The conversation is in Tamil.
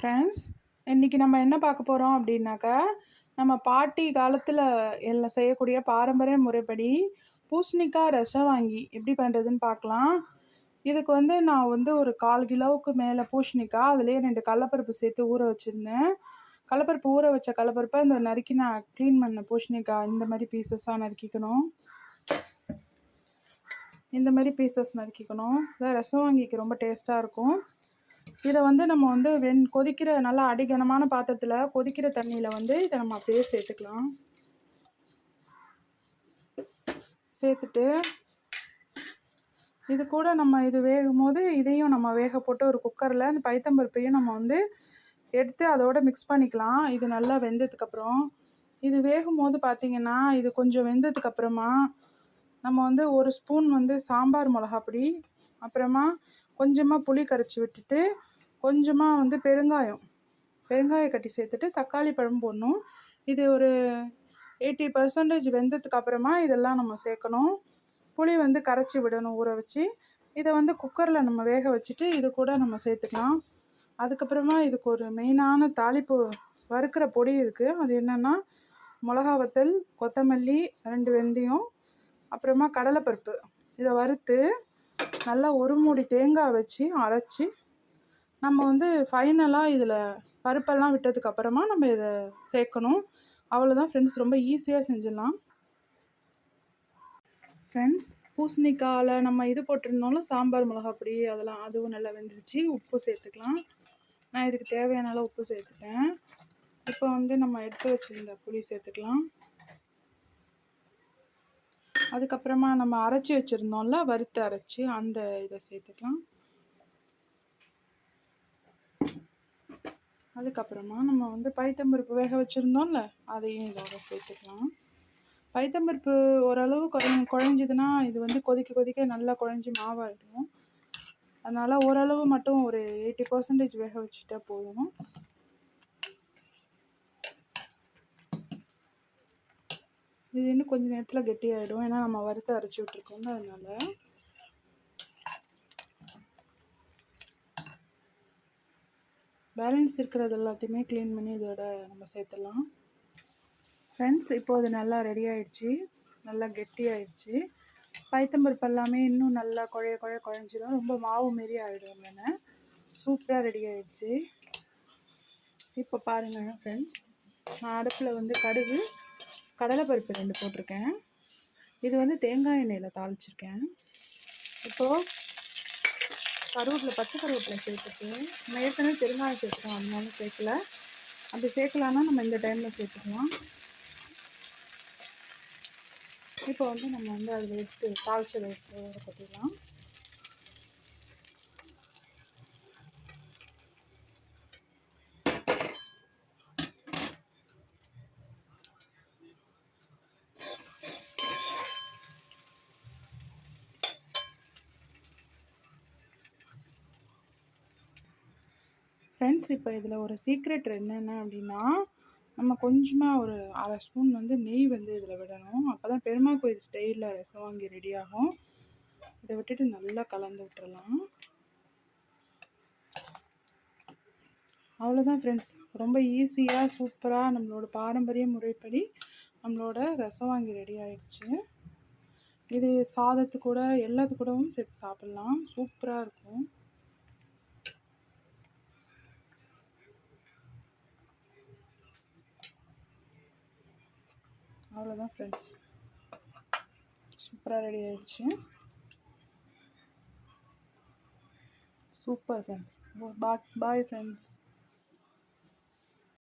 ஃப்ரெண்ட்ஸ் இன்றைக்கி நம்ம என்ன பார்க்க போகிறோம் அப்படின்னாக்கா நம்ம பாட்டி காலத்தில் எல்லாம் செய்யக்கூடிய பாரம்பரிய முறைப்படி பூசணிக்காய் ரசம் வாங்கி எப்படி பண்ணுறதுன்னு பார்க்கலாம். இதுக்கு வந்து நான் வந்து ஒரு கால் கிலோவுக்கு மேலே பூசணிக்காய் அதுலேயே ரெண்டு கடலப்பருப்பு சேர்த்து ஊற வச்சுருந்தேன். கடலப்பருப்பு ஊற வச்ச கடலப்பருப்பை இந்த நறுக்கி நான் க்ளீன் பண்ண பூசணிக்காய் இந்த மாதிரி பீசஸாக நறுக்கிக்கணும். இந்த மாதிரி பீசஸ் நறுக்கிக்கணும். இதை ரசம் வாங்கிக்கு ரொம்ப டேஸ்ட்டாக இருக்கும். இதை வந்து நம்ம வந்து வெண் கொதிக்கிற நல்லா அடிகனமான பாத்திரத்தில் கொதிக்கிற தண்ணியில் வந்து இதை நம்ம அப்படியே சேர்த்துக்கலாம். சேர்த்துட்டு இது கூட நம்ம இது வேகும் போது இதையும் நம்ம வேக போட்டு ஒரு குக்கரில் இந்த பைத்தம்பருப்பையும் நம்ம வந்து எடுத்து அதோட மிக்ஸ் பண்ணிக்கலாம். இது நல்லா வெந்ததுக்கப்புறம் இது வேகும் போது பார்த்திங்கன்னா இது கொஞ்சம் வெந்ததுக்கப்புறமா நம்ம வந்து ஒரு ஸ்பூன் வந்து சாம்பார் மிளகாப்பொடி அப்புறமா கொஞ்சமாக புளி கரைச்சி விட்டுட்டு கொஞ்சமாக வந்து பெருங்காயம். பெருங்காய கட்டி சேர்த்துட்டு தக்காளி பழம் போடணும். இது ஒரு எயிட்டி பர்சன்டேஜ் வெந்ததுக்கு அப்புறமா இதெல்லாம் நம்ம சேர்க்கணும். புளி வந்து கரைச்சி விடணும் ஊற வச்சு. இதை வந்து குக்கரில் நம்ம வேக வச்சுட்டு இது கூட நம்ம சேர்த்துக்கலாம். அதுக்கப்புறமா இதுக்கு ஒரு மெயினான தாளிப்பு வறுக்கிற பொடி இருக்குது அது என்னென்னா மிளகா வத்தல் கொத்தமல்லி ரெண்டு வெந்தயம் அப்புறமா கடலைப்பருப்பு. இதை வறுத்து நல்லா ஒரு மூடி தேங்காய் வச்சு அரைச்சி நம்ம வந்து ஃபைனலாக இதில் பருப்பெல்லாம் விட்டதுக்கு அப்புறமா நம்ம இதை சேர்க்கணும். அவ்வளோதான் ஃப்ரெண்ட்ஸ் ரொம்ப ஈஸியாக செஞ்சிடலாம். ஃப்ரெண்ட்ஸ் பூசணிக்காயில் நம்ம இது போட்டிருந்தோம்ல சாம்பார் மிளகா பொடி அதெல்லாம் அதுவும் நல்லா வெந்துருச்சு. உப்பு சேர்த்துக்கலாம். நான் இதுக்கு தேவையான அளவு உப்பு சேர்த்துட்டேன். இப்போ வந்து நம்ம எடுத்து வச்சுருந்த புளி சேர்த்துக்கலாம். அதுக்கப்புறமா நம்ம அரைச்சி வச்சுருந்தோம்ல வறுத்து அரைச்சி அந்த இதை சேர்த்துக்கலாம். அதுக்கப்புறமா நம்ம வந்து பைத்தம்பருப்பு வேக வச்சுருந்தோம்ல அதையும் இதோட சேர்த்துக்கலாம். பைத்தம்பருப்பு ஓரளவு குறை குழஞ்சிதுன்னா இது வந்து கொதிக்க கொதிக்க நல்லா குழஞ்சி மாவாயிடும். அதனால் ஓரளவு மட்டும் ஒரு எயிட்டி பர்சன்டேஜ் வேக வச்சுட்டா போதும். இது இன்னும் கொஞ்சம் நேரத்தில் கெட்டியாகிடும் ஏன்னா நம்ம வறுத்து அரைச்சி விட்ருக்கோம்ல அதனால். பேலன்ஸ் இருக்கிறது எல்லாத்தையுமே க்ளீன் பண்ணி இதோட நம்ம சேர்த்துடலாம். ஃப்ரெண்ட்ஸ் இப்போது நல்லா ரெடி ஆகிடுச்சி நல்லா கெட்டி ஆயிடுச்சு. பைத்தம்பருப்பு எல்லாமே இன்னும் நல்லா குழைய குழைய குழஞ்சிடும் ரொம்ப மாவு மாரி ஆகிடும் இல்லைன்னு சூப்பராக ரெடி ஆகிடுச்சி இப்போ பாருங்கள் ஃப்ரெண்ட்ஸ் நான் அடுப்பில் வந்து கடுகு கடலைப்பருப்பு ரெண்டு போட்டிருக்கேன். இது வந்து தேங்காய் எண்ணெயில் தாளிச்சிருக்கேன். இப்போது கருவேப்பிலை பச்சை கருவேப்பிலை சேர்த்துட்டு நம்ம ஏற்கனவே பெருங்காயம் சேர்த்துக்கோம் அதனால சேர்க்கல. அப்படி சேர்க்கலான்னா நம்ம இந்த டைமில் சேர்த்துக்கலாம். இப்போ வந்து நம்ம வந்து அதில் எடுத்து தாளிச்சதை எடுத்து கொட்டிடலாம். ஃப்ரெண்ட்ஸ் இப்போ இதில் ஒரு சீக்ரெட் என்னென்ன அப்படின்னா நம்ம கொஞ்சமாக ஒரு அரை ஸ்பூன் வந்து நெய் வந்து இதில் விடணும். அப்போ தான் பெருமா கோயில் ஸ்டைலில் ரசம் வாங்கி ரெடி ஆகும். இதை விட்டுட்டு நல்லா கலந்து விட்டுறலாம். அவ்வளோதான் ஃப்ரெண்ட்ஸ் ரொம்ப ஈஸியாக சூப்பராக நம்மளோட பாரம்பரிய முறைப்படி நம்மளோட ரசம் வாங்கி ரெடி ஆயிடுச்சு. இது சாதத்து கூட எல்லாத்து கூடவும் சேர்த்து சாப்பிட்லாம். சூப்பராக இருக்கும். அவ்வளோதான் ஃப்ரெண்ட்ஸ் சூப்பராக ரெடி ஆகிடுச்சு சூப்பர் ஃப்ரெண்ட்ஸ் பாய் ஃப்ரெண்ட்ஸ்